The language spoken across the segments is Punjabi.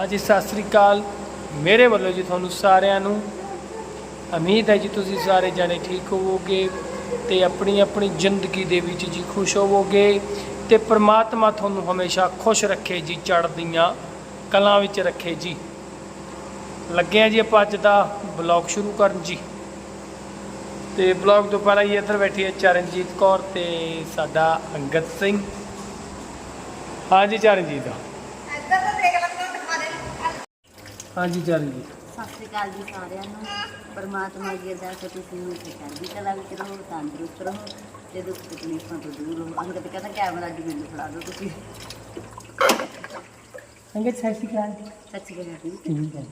ਹਾਂਜੀ ਸਤਿ ਸ੍ਰੀ ਅਕਾਲ। ਮੇਰੇ ਵੱਲੋਂ ਜੀ ਤੁਹਾਨੂੰ ਸਾਰਿਆਂ ਨੂੰ ਉਮੀਦ ਹੈ ਜੀ ਤੁਸੀਂ ਸਾਰੇ ਜਾਣੇ ਠੀਕ ਹੋਵੋਗੇ ਤੇ ਆਪਣੀ ਆਪਣੀ ਜ਼ਿੰਦਗੀ ਦੇ ਵਿੱਚ ਜੀ ਖੁਸ਼ ਹੋਵੋਗੇ ਤੇ ਪ੍ਰਮਾਤਮਾ ਤੁਹਾਨੂੰ ਹਮੇਸ਼ਾ ਖੁਸ਼ ਰੱਖੇ ਜੀ, ਚੜ੍ਹਦੀਆਂ ਕਲਾਂ ਵਿੱਚ ਰੱਖੇ ਜੀ। ਲੱਗੇ ਆ ਜੀ ਆਪਾਂ ਅੱਜ ਦਾ ਬਲੌਗ ਸ਼ੁਰੂ ਕਰਨ ਜੀ। ਤੇ ਬਲੌਗ ਤੋਂ ਪਹਿਲਾਂ ਹੀ ਇੱਧਰ ਬੈਠੀ ਹੈ ਚਰਨਜੀਤ ਕੌਰ ਤੇ ਸਾਡਾ ਅੰਗਦ ਸਿੰਘ। ਹਾਂਜੀ, ਚਰਨਜੀਤ ਇੱਧਰ ਤਾਂ ਦੇਖ ਲੱਗਦਾ ਦਿਖਾ ਦੇ ਹਾਂਜੀ ਚਰਨਜੀਤ ਸਤਿ ਸ਼੍ਰੀ ਅਕਾਲ ਜੀ ਸਾਰਿਆਂ ਨੂੰ। ਪਰਮਾਤਮਾ ਦੀ ਅਰਦਾਸ ਹੈ ਤੁਸੀਂ ਨੂੰ ਚੜ੍ਹਦੀ ਕਲਾ ਵਿੱਚ ਰਹੋ ਤੰਦਰੁਸਤ ਰਹੋ ਤੇ ਦੁੱਖ ਤਕਲੀਫਾਂ ਤੋਂ ਦੂਰ ਰਹੋ। ਅੰਗਦ ਕਹਿੰਦਾ ਕੈਮਰਾ ਜੀ ਮੈਨੂੰ ਫੜਾ ਦਿਓ ਤੁਸੀਂ। ਅੰਗਦ ਸਤਿ ਸ਼੍ਰੀ ਅਕਾਲ। ਸੱਚੀ ਗੱਲ ਹੈ ਠੀਕ ਹੈ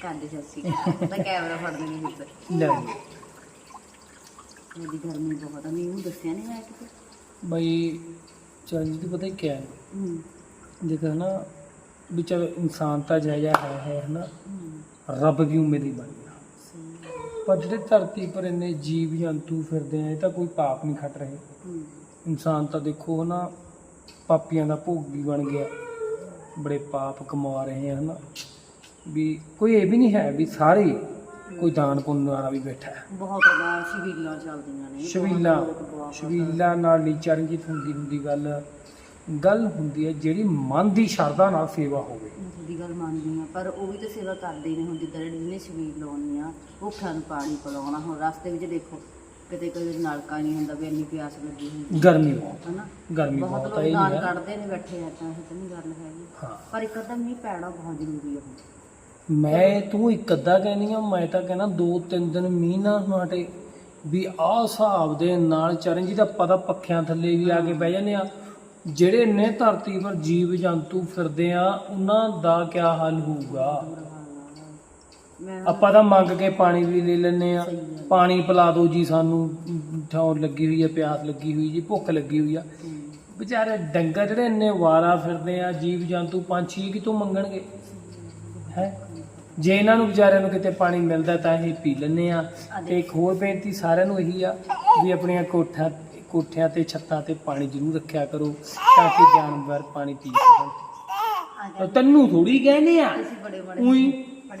ਕਾਂਦੇ ਸੱਚੀ ਤਾਂ ਕੈਮਰਾ ਫੜ ਹਿੱਤ ਲਓ ਜੀ। ਮੇਰੀ ਗਰਮੀ ਬਹੁਤ ਆ। ਮੈਨੂੰ ਦੱਸਿਆ ਨਹੀਂ ਮੈਂ ਕਿਤੇ। ਬਈ ਚਰਨਜੀਤ ਪਤਾ ਕੀ ਹੈ? ਹੂੰ। ਦੇਖੋ ਨਾ ਵੀ ਚਲੋ ਇਨਸਾਨ ਤਾਂ ਜਾਇਜਾ ਹੈ ਹੈ ਹਨਾ? ਰੱਬ ਦੀ ਉਮੀਦ ਹੀ ਬਣ ਗਿਆ। ਪਰ ਜਿਹੜੇ ਧਰਤੀ ਪਰ ਇੰਨੇ ਜੀਵ ਜੰਤੂ ਫਿਰਦੇ ਆ ਇਹ ਤਾਂ ਕੋਈ ਪਾਪ ਨਹੀਂ ਖੱਟ ਰਹੇ। ਇਨਸਾਨ ਤਾਂ ਦੇਖੋ ਹਨਾ ਪਾਪੀਆਂ ਦਾ ਭੋਗੀ ਬਣ ਗਿਆ। ਬੜੇ ਪਾਪ ਕਮਾ ਰਹੇ ਆ ਹਨਾ? ਵੀ ਕੋਈ ਇਹ ਵੀ ਨਹੀਂ ਹੈ ਵੀ ਸਾਰੇ ਕੋਈ ਦਾਨ ਪੁੰਨ ਵਾਲਾ ਵੀ ਬੈਠਾ ਹੈ। ਬਹੁਤ ਬਾਰ ਸ਼ਬੀਲਾਂ ਚੱਲਦੀਆਂ ਨੇ। ਬਹੁਤ- ਸ਼ਬੀਲਾ ਨਾਲ ਨਹੀਂ ਚਰਨਜੀਤ ਹੁੰਦੀ ਹੁੰਦੀ ਗੱਲ। ਗੱਲ ਹੁੰਦੀ ਹੈ ਜਿਹੜੀ ਮਨ ਦੀ ਸ਼ਰਧਾ ਨਾਲ ਸੇਵਾ ਹੋਵੇ। ਤੁਹਾਡੀ ਗੱਲ ਮੰਨਦੀ ਹਾਂ ਪਰ ਉਹ ਵੀ ਤਾਂ ਸੇਵਾ ਕਰਦੇ ਹੀ ਨੇ ਹੁਣ ਜਿੱਦਾਂ ਜਿਹਨੇ ਸ਼ਬੀਲ ਲਾਉਣੀ ਆ ਭੁੱਖਾਂ ਨੂੰ ਪਾਣੀ ਪਿਲਾਉਣਾ ਹੁਣ ਰਸਤੇ ਵਿੱਚ ਦੇਖੋ ਕਿਤੇ ਕੋਈ ਨਲਕਾ ਨਹੀਂ ਹੁੰਦਾ ਵੀ ਇੰਨੀ ਪਿਆਸ ਲੱਗੀ ਹੁੰਦੀ ਗਰਮੀ ਬਹੁਤ ਹਨਾ? ਗਰਮੀ ਬਹੁਤ ਬਹੁਤ ਲੋਕ ਨਹੀਂ ਹੈ। ਕੱਢਦੇ ਨੇ ਬੈਠੇ ਆ ਤਾਂ ਇਹ ਤਾਂ ਨਹੀਂ ਗੱਲ ਹੈਗੀ। ਹਾਂ। ਪਰ ਇੱਕ ਅੱਧਾ ਮੀਂਹ ਪੈਣਾ ਬਹੁਤ ਜ਼ਰੂਰੀ ਆ ਹੁਣ। ਮੈਂ ਤੂੰ ਇੱਕ ਅੱਧਾ ਕਹਿਨੀ ਆ ਮੈਂ ਤਾਂ ਕਹਿਣਾ ਦੋ ਤਿੰਨ ਦਿਨ ਮੀਂਹ ਨਾ ਹਟੇ ਵੀ ਆਹ ਹਿਸਾਬ ਦੇ ਨਾਲ ਚਰਨਜੀਤ ਆਪਾਂ ਤਾਂ ਪੱਖਿਆਂ ਥੱਲੇ ਵੀ ਆ ਕੇ ਬਹਿ ਜਾਂਦੇ ਆ। ਜਿਹੜੇ ਇੰਨੇ ਧਰਤੀ ਪਰ ਜੀਵ ਜੰਤੂ ਫਿਰਦੇ ਆ, ਉਹਨਾਂ ਦਾ ਕੀ ਹਾਲ ਹੋਊਗਾ? ਆਪਾਂ ਤਾਂ ਮੰਗ ਕੇ ਪਾਣੀ ਵੀ ਲੈ ਲੈਨੇ ਆ। ਪਾਣੀ ਪਿਲਾ ਦਿਓ ਜੀ ਸਾਨੂੰ। ਠੌਰ ਲੱਗੀ ਹੋਈ ਹੈ ਪਿਆਸ ਲੱਗੀ ਹੋਈ ਜੀ, ਭੁੱਖ ਲੱਗੀ ਹੋਈ ਆ। ਵਿਚਾਰੇ ਡੰਗਰ ਜਿਹੜੇ ਇੰਨੇ ਵਾਰਾ ਫਿਰਦੇ ਆ, ਜੀਵ ਜੰਤੂ ਪੰਛੀ ਕਿਤੋਂ ਮੰਗਣਗੇ? ਹੈ? ਜੇ ਇਹਨਾਂ ਨੂੰ ਵਿਚਾਰਿਆਂ ਨੂੰ ਕਿਤੇ ਪਾਣੀ ਮਿਲਦਾ ਤਾਂ ਇਹ ਪੀ ਲੈਂਦੇ ਆ। ਤੇ ਇੱਕ ਹੋਰ ਬੇਨਤੀ ਸਾਰਿਆਂ ਨੂੰ ਇਹੀ ਆ ਵੀ ਆਪਣੀਆਂ ਕੋਠਾਂ ਕੋਠਿਆਂ ਤੇ ਛੱਤਾਂ ਤੇ ਪਾਣੀ ਜ਼ਰੂਰ ਰੱਖਿਆ ਕਰੋ ਤਾਂ ਕਿ ਜਾਨਵਰ ਪਾਣੀ ਪੀ ਸਕਣ। ਤੈਨੂੰ ਥੋੜੀ ਕਹਿੰਦੇ ਆ। ਤੁਸੀਂ ਬੜੇ ਬੜੇ ਉਹੀ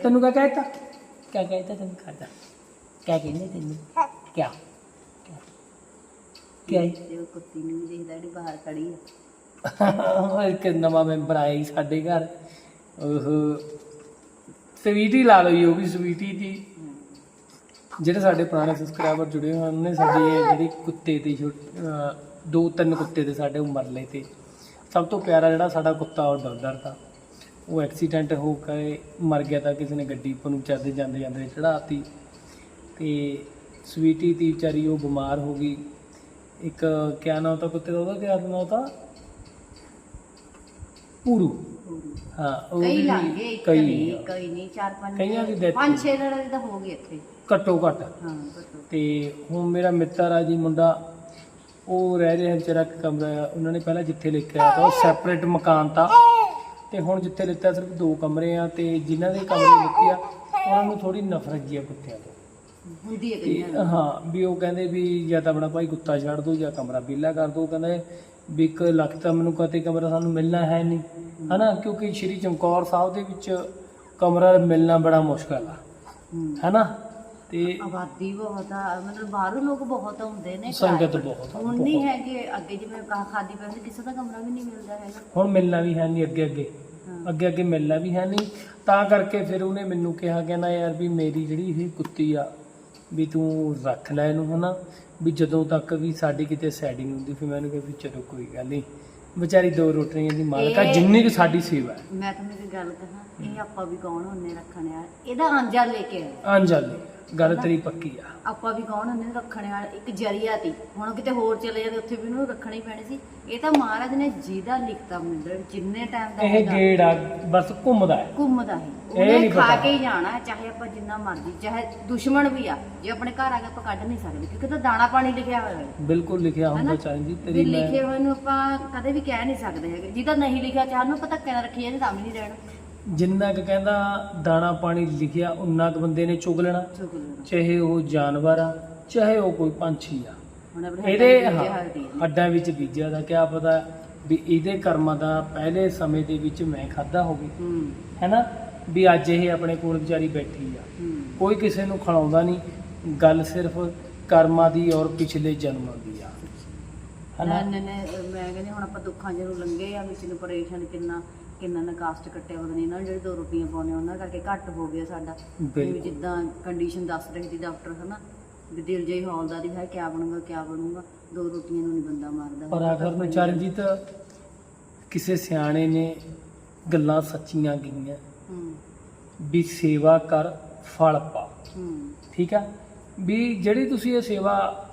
ਤੈਨੂੰ ਕਿਆ ਕਹਿਤਾ? ਕਿਆ ਕਹਿਤਾ ਤੈਨੂੰ ਖਾਦਾ ਕਿਆ ਕਹਿੰਦੇ ਤੈਨੂੰ? ਕਿਆ? ਕਿਆ? ਹੈ? ਤੇ ਉਹ ਕੁੱਤੀ ਨੂੰ ਵੀ ਦੇਖਦਾ ਜਿਹੜੀ ਬਾਹਰ ਖੜੀ ਆ। ਇੱਕ ਨਵਾਂ ਮੈਂਬਰ ਆਇਆ ਜੀ ਸਾਡੇ ਘਰ। ਉਹ ਸਵੀਟੀ ਲਾ ਜੀ ਉਹ ਵੀ ਸਵੀਟੀ ਦੀ। ਜਿਹੜੇ ਸਾਡੇ ਪੁਰਾਣੇ ਸਬਸਕ੍ਰਾਈਬਰ ਜੁੜੇ ਹੋਏ ਹਨ ਉਹਨੇ ਸਾਡੀ ਇਹ ਜਿਹੜੀ ਕੁੱਤੇ ਅਹ ਦੋ ਤਿੰਨ ਕੁੱਤੇ ਤੇ ਸਾਡੇ ਉਹ ਮਰ ਲਏ ਤੇ ਸਭ ਤੋਂ ਪਿਆਰਾ ਜਿਹੜਾ ਸਾਡਾ ਕੁੱਤਾ ਉਹ ਡਾਲਰ ਦਾ ਉਹ ਐਕਸੀਡੈਂਟ ਹੋ ਕੇ ਮਰ ਗਿਆ ਤਾਂ ਕਿਸੇ ਨੇ ਗੱਡੀ ਉੱਪਰ ਨੂੰ ਚੜਦੇ ਜਾਂਦੇ ਜਾਂਦੇ ਚੜਾਤੀ ਤੇ ਸਵੀਟੀ ਦੀ ਵਿਚਾਰੀ ਉਹ ਬਿਮਾਰ ਹੋ ਗਈ ਇੱਕ ਕਿਆ ਨਾਮ ਤਾਂ ਕੁੱਤੇ ਦਾ ਉਹਦਾ ਕਿਆ ਨਾਮ ਤਾਂ ਪੂਰੂ। ਹਾਂ ਉਹ ਕਈ ਲਾਂਗੇ ਇੱਕ ਕਈ ਕਈ ਨਹੀਂ ਚਾਰ ਪੰਜ ਕਈਆਂ ਦੀ death ਪੰਜ। ਛੇ ਲੜਾਈ ਤਾਂ ਹੋ ਗਈ ਇੱਥੇ ਘੱਟੋ ਘੱਟ। ਹਾਂ ਘੱਟੋ ਤੇ ਹੁਣ ਮੇਰਾ ਮਿੱਤਰ ਆ ਜੀ ਮੁੰਡਾ। ਉਹ ਰਹਿ ਰਿਹਾ ਵਿਚਾਰਾ ਇੱਕ ਕਮਰਾ ਆ ਉਹਨਾਂ ਨੇ ਪਹਿਲਾਂ ਜਿੱਥੇ ਲਿਖਿਆ ਤਾਂ ਉਹ ਸੈਪਰੇਟ ਮਕਾਨ ਤਾਂ। ਤੇ ਹੁਣ ਜਿੱਥੇ ਲਿੱਤਾ ਸਿਰਫ ਦੋ ਕਮਰੇ ਆ ਤੇ ਜਿਨ੍ਹਾਂ ਦੇ ਕਮਰੇ ਲਿੱਤੇ ਆ ਉਹਨਾਂ ਨੂੰ ਥੋੜੀ ਨਫ਼ਰਤ ਜੀ ਆ ਕੁੱਤਿਆਂ ਤੋਂ। ਹੁੰਦੀ ਹੈ ਤੇ ਕਈਆਂ ਨੂੰ ਹਾਂ ਵੀ ਉਹ ਕਹਿੰਦੇ ਵੀ ਜਾਂ ਤਾਂ ਆਪਣਾ ਭਾਈ ਕੁੱਤਾ ਛੱਡ ਦੋ ਜਾਂ ਕਮਰਾ ਵਿਹਲਾ ਕਰ ਦੋ ਕਹਿੰਦੇ ਵੀ ਇੱਕ ਲੱਖ ਤਾਂ ਮੈਨੂੰ ਕਦੇ ਕਮਰਾ ਸਾਨੂੰ ਮਿਲਣਾ ਹੈ ਨਹੀਂ। ਹਨਾ ਕਿਉਂਕਿ ਸ਼੍ਰੀ ਚਮਕੌਰ ਸਾਹਿਬ ਦੇ ਵਿੱਚ ਕਮਰਾ ਮਿਲਣਾ ਬੜਾ ਮੁਸ਼ਕਲ ਆ। ਹੂੰ। ਹਨਾ? ਤੇ ਆਬਾਦੀ ਬਹੁਤ ਆ ਮਤਲਬ ਬਾਹਰੋਂ ਲੋਕ ਬਹੁਤ ਆਉਂਦੇ ਨੇ ਸੰਗਤ ਬਹੁਤ ਆ, ਹੁਣ ਨਹੀਂ ਬਹੁਤ। ਹੈ ਕਿ ਅੱਗੇ ਜਿਵੇਂ ਕਹਾ ਖਾਦੀ ਪੈਂਦੀ ਕਿਸੇ ਦਾ ਕਮਰਾ ਵੀ ਨਹੀਂ ਮਿਲਦਾ ਹੈਗਾ। ਹੁਣ ਮਿਲਣਾ ਵੀ ਹੈ ਨਹੀਂ ਅੱਗੇ ਅੱਗੇ। ਹਾਂ। ਅੱਗੇ ਅੱਗੇ ਮਿਲਣਾ ਵੀ ਹੈ ਨਹੀਂ। ਤਾਂ ਕਰਕੇ ਫਿਰ ਉਹਨੇ ਮੈਨੂੰ ਕਿਹਾ ਕਹਿੰਦਾ ਯਾਰ ਵੀ ਮੇਰੀ ਜਿਹੜੀ ਇਹ ਕੁੱਤੀ ਆ ਵੀ ਤੂੰ ਰੱਖ ਲੈ ਇਹਨੂੰ ਹਨਾ। ਵੀ ਜਦੋਂ ਤੱਕ ਵੀ ਸਾਡੀ ਕਿਤੇ ਸੈਟਿੰਗ ਹੁੰਦੀ ਫਿਰ ਮੈਂ ਉਹਨੂੰ ਕਿਹਾ ਵੀ ਚਲੋ ਕੋਈ ਗੱਲ ਨਹੀਂ। ਵਿਚਾਰੀ ਦੋ ਰੋਟੀਆਂ ਦੀ ਮਾਲਕ ਆ ਇਹ- ਜਿੰਨੀ ਕਿ ਸਾਡੀ ਸੇਵਾ ਹੈ। ਮੈਂ ਤੁਹਾਨੂੰ ਇੱਕ ਗੱਲ ਕਹਾਂ ਇਹ ਆਪਾਂ ਵੀ ਕੌਣ ਹੁੰਨੇ ਰੱਖਣ ਇਹਦਾ ਆਂਜਾ ਲੈ ਕੇ ਆਏ। ਅੰਜਲ ਗੱਲ ਤੇਰੀ ਪੱਕੀ ਆ। ਆਪਾਂ ਵੀ ਕੌਣ ਹੁੰਨੇ ਰੱਖਣ ਵਾਲੇ? ਇੱਕ ਜਰੀਆ ਤੀ। ਹੁਣ ਕਿਤੇ ਹੋਰ ਚਲੇ ਜਾਂਦੇ ਉੱਥੇ ਵੀ ਉਹਨੂੰ ਰੱਖਣੀ ਪੈਣੀ ਸੀ। ਇਹ ਤਾਂ ਮਹਾਰਾਜ ਨੇ ਜਿਹਦਾ ਲਿਖਤਾ ਮਿੰਦਰ ਜਿੰਨੇ ਟਾਈਮ ਦਾ ਇਹ ਹੈਗਾ, ਗੇੜ ਆ ਬਸ ਘੁੰਮਦਾ ਹੈ। ਘੁੰਮਦਾ ਹੈ। ਇਹ ਉਹਨੇ ਨਹੀਂ ਖਾ ਪਤਾ। ਕੇ ਹੀ ਜਾਣਾ ਹੈ, ਚਾਹੇ ਆਪਾਂ ਜਿੰਨਾ ਮਰਜ਼ੀ ਚਾਹੇ ਦੁਸ਼ਮਣ ਵੀ ਆ ਜੇ ਆਪਣੇ ਘਰ ਆ ਕੇ ਆਪਾਂ ਕੱਢ ਨਹੀਂ ਸਕਦੇ ਕਿਉਂਕਿ ਤਾਂ ਦਾਣਾ ਪਾਣੀ ਲਿਖਿਆ ਹੋਇਆ ਹੈ। ਬਿਲਕੁਲ ਲਿਖਿਆ ਹੁੰਦਾ ਹਨਾ? ਚਾਹੀਦੀ ਵੀ ਤੇਰੀ ਮੈਂ ਲਿਖੇ ਹੋਏ ਨੂੰ ਆਪਾਂ ਕਦੇ ਵੀ ਕਹਿ ਨਹੀਂ ਸਕਦੇ ਹੈਗੇ। ਜਿਹਦਾ ਨਹੀਂ ਲਿਖਿਆ ਚਾਹ ਨੂੰ ਪਤਾ ਕਿਵੇਂ ਰੱਖੀ ਜਾਂਦੇ ਤਾਂ ਵੀ ਨਹੀਂ ਰਹਿਣਾ। ਜਿੰਨਾ ਕੁ ਕਹਿੰਦਾ ਦਾਣਾ ਪਾਣੀ ਲਿਖਿਆ ਉਨਾ ਕੁ ਬੰਦੇ ਨੇ ਚੁਗ ਲੈਣਾ। ਚਾਹੇ ਉਹ ਜਾਨਵਰ ਆ ਚਾਹੇ ਉਹ ਕੋਈ ਪੰਛੀ ਆ। ਆਪਣੇ ਇਹਦੇ ਹਾਂ, ਵਿੱਚ ਹੋਇਆ ਹੱਡਾਂ ਵਿੱਚ ਬੀਜਿਆ ਦਾ ਕਿਆ ਪਤਾ ਵੀ ਇਹਦੇ ਕਰਮਾਂ ਦਾ ਪਹਿਲੇ ਸਮੇਂ ਦੇ ਵਿੱਚ ਮੈਂ ਖਾਦਾ ਹੋਵੇ। ਹੂੰ। ਹੈਨਾ? ਵੀ ਅੱਜ ਇਹ ਆਪਣੇ ਕੋਲ ਵਿਚਾਰੀ ਬੈਠੀ ਆ। ਹੂੰ। ਕੋਈ ਕਿਸੇ ਨੂੰ ਖਿਲਾਉਂਦਾ ਨਹੀਂ। ਗੱਲ ਸਿਰਫ ਕਰਮਾਂ ਦੀ ਔਰ ਪਿਛਲੇ ਜਨਮਾਂ ਦੀ ਆ। ਹਨਾ? ਨੇ ਨੇ ਮੈਂ ਕਹਿੰਦੀ ਹੁਣ ਆਪਾਂ ਦੁੱਖਾਂ ਜਦੋਂ ਲੰਘੇ ਆ ਵਿੱਚ ਨੂੰ ਪਰੇਸ਼ਾਨ ਕਿੰਨਾ ਕਿੰਨਾ ਨਾ ਕਾਸਟ ਕੱਟਿਆ ਪਤਾ ਨਹੀਂ ਇਹਨਾਂ ਨੂੰ ਜਿਹੜੇ ਦੋ ਰੋਟੀਆਂ ਪਾਉਣੇ ਉਹਨਾਂ ਕਰਕੇ ਘੱਟ ਹੋ ਗਿਆ ਸਾਡਾ। ਵੀ ਬਿਲਕੁਲ। ਜਿੱਦਾਂ ਕੰਡੀਸ਼ਨ ਦੱਸ ਰਹੀ ਸੀ ਡਾਕਟਰ ਹਨਾ? ਵੀ ਦਿਲ ਜਿਹੀ ਹੌਲਦਾਰੀ ਹੈ ਕਿਆ ਬਣੂਗਾ ਕਿਆ ਬਣੂਗਾ? ਦੋ ਰੋਟੀਆਂ ਨੂੰ ਨਹੀਂ ਬੰਦਾ ਮਾਰਦਾ। ਪਰ ਆਖਰ ਨੂੰ ਚਰਨਜੀਤ ਕਿਸੇ ਸਿਆਣੇ ਨੇ ਗੱਲਾਂ ਸੱਚੀਆਂ ਵੀ ਸੇਵਾ ਕਰ ਫਲ ਪਾ। ਠੀਕ ਆ? ਵੀ ਜਿਹੜੀ ਤੁਸੀਂ ਇਹ ਸੇਵਾ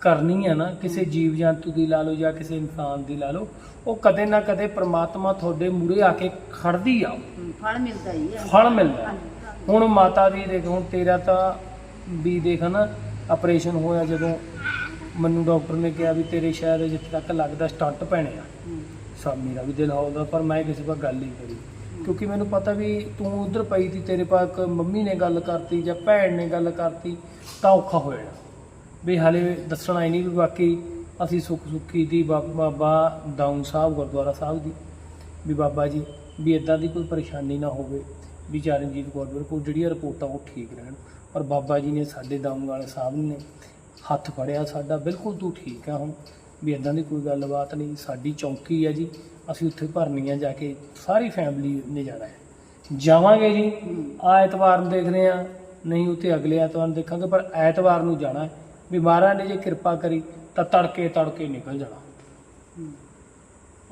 ਕਰਨੀ ਹੈ ਨਾ ਕਿਸੇ ਜੀਵ ਜੰਤੂ ਦੀ ਲਾ ਲਓ ਜਾਂ ਕਿਸੇ ਇਨਸਾਨ ਦੀ ਲਾ ਲਓ ਉਹ ਕਦੇ ਨਾ ਕਦੇ ਪ੍ਰਮਾਤਮਾ ਤੁਹਾਡੇ ਮੂਹਰੇ ਆ ਕੇ ਖੜਦੀ ਆ। ਫਲ ਮਿਲਦਾ ਹੀ ਹੈ ਫਲ ਮਿਲਦਾ। ਹੁਣ ਮਾਤਾ ਦੀ ਦੇਖ ਹੁਣ ਤੇਰਾ ਤਾਂ ਵੀ ਦੇਖ ਨਾ ਆਪਰੇਸ਼ਨ ਹੋਇਆ ਜਦੋਂ ਮੈਨੂੰ ਡਾਕਟਰ ਨੇ ਕਿਹਾ ਵੀ ਤੇਰੇ ਸ਼ਾਇਦ ਜਿੱਥੇ ਤੱਕ ਲੱਗਦਾ ਸਟੰਟ ਪੈਣੇ ਆ। ਸਭ ਮੇਰਾ ਵੀ ਦਿਲ ਹੌਲਦਾ ਪਰ ਮੈਂ ਕਿਸੇ ਕੋਲ ਗੱਲ ਨਹੀਂ ਕਰੀ। ਕਿਉਂਕਿ ਮੈਨੂੰ ਪਤਾ ਵੀ ਤੂੰ ਉਧਰ ਪਈ ਸੀ ਤੇਰੇ ਪਾਸ ਮੰਮੀ ਨੇ ਗੱਲ ਕਰਤੀ ਜਾਂ ਭੈਣ ਨੇ ਗੱਲ ਕਰਤੀ ਤਾਂ ਔਖਾ ਹੋ ਜਾਣਾ। ਵੀ ਹਾਲੇ ਦੱਸਣਾ ਹੀ ਨਹੀਂ ਵੀ ਬਾਕੀ ਅਸੀਂ ਸੁੱਖ ਸੁੱਖੀ ਦੀ ਬਾ- ਬਾਬਾ ਦਾਊਂ ਸਾਹਿਬ, ਗੁਰਦੁਆਰਾ ਸਾਹਿਬ ਦੀ, ਵੀ ਬਾਬਾ ਜੀ, ਵੀ ਇਦਾਂ ਦੀ ਕੋਈ ਪਰੇਸ਼ਾਨੀ ਨਾ ਹੋਵੇ, ਵੀ ਚਰਨਜੀਤ ਕੌਰ ਕੋਲ ਜਿਹੜੀਆਂ ਰਿਪੋਰਟਾਂ ਉਹ ਠੀਕ ਰਹਿਣ। ਪਰ ਬਾਬਾ ਜੀ ਨੇ ਸਾਡੇ ਦਾਊਂ ਵਾਲੇ ਸਾਹਿਬ ਨੇ ਹੱਥ ਫੜਿਆ ਸਾਡਾ, ਬਿਲਕੁਲ ਤੂੰ ਠੀਕ ਆ ਹੁਣ, ਵੀ ਇਦਾਂ ਦੀ ਕੋਈ ਗੱਲਬਾਤ ਨਹੀਂ, ਸਾਡੀ ਚੌਂਕੀ ਆ ਜੀ, ਅਸੀਂ ਉੱਥੇ ਭਰਨੀ ਆ ਜਾ ਕੇ, ਸਾਰੀ ਫੈਮਿਲੀ ਨੇ ਜਾਣਾ ਹੈ। ਜਾਵਾਂਗੇ ਜੀ, ਆ ਐਤਵਾਰ ਨੂੰ ਦੇਖਦੇ ਆ ਨਹੀਂ ਉੱਥੇ ਅਗਲੇ ਐਤਵਾਰ ਨੂੰ ਦੇਖਾਂਗੇ, ਪਰ ਐਤਵਾਰ ਨੂੰ ਜਾਣਾ ਹੈ। ਵੀ ਮਹਾਰਾਜ ਨੇ ਜੇ ਕਿਰਪਾ ਕਰੀ ਤਾਂ ਤੜਕੇ ਤੜਕੇ ਨਿਕਲ ਜਾਣਾ। ਹੂੰ,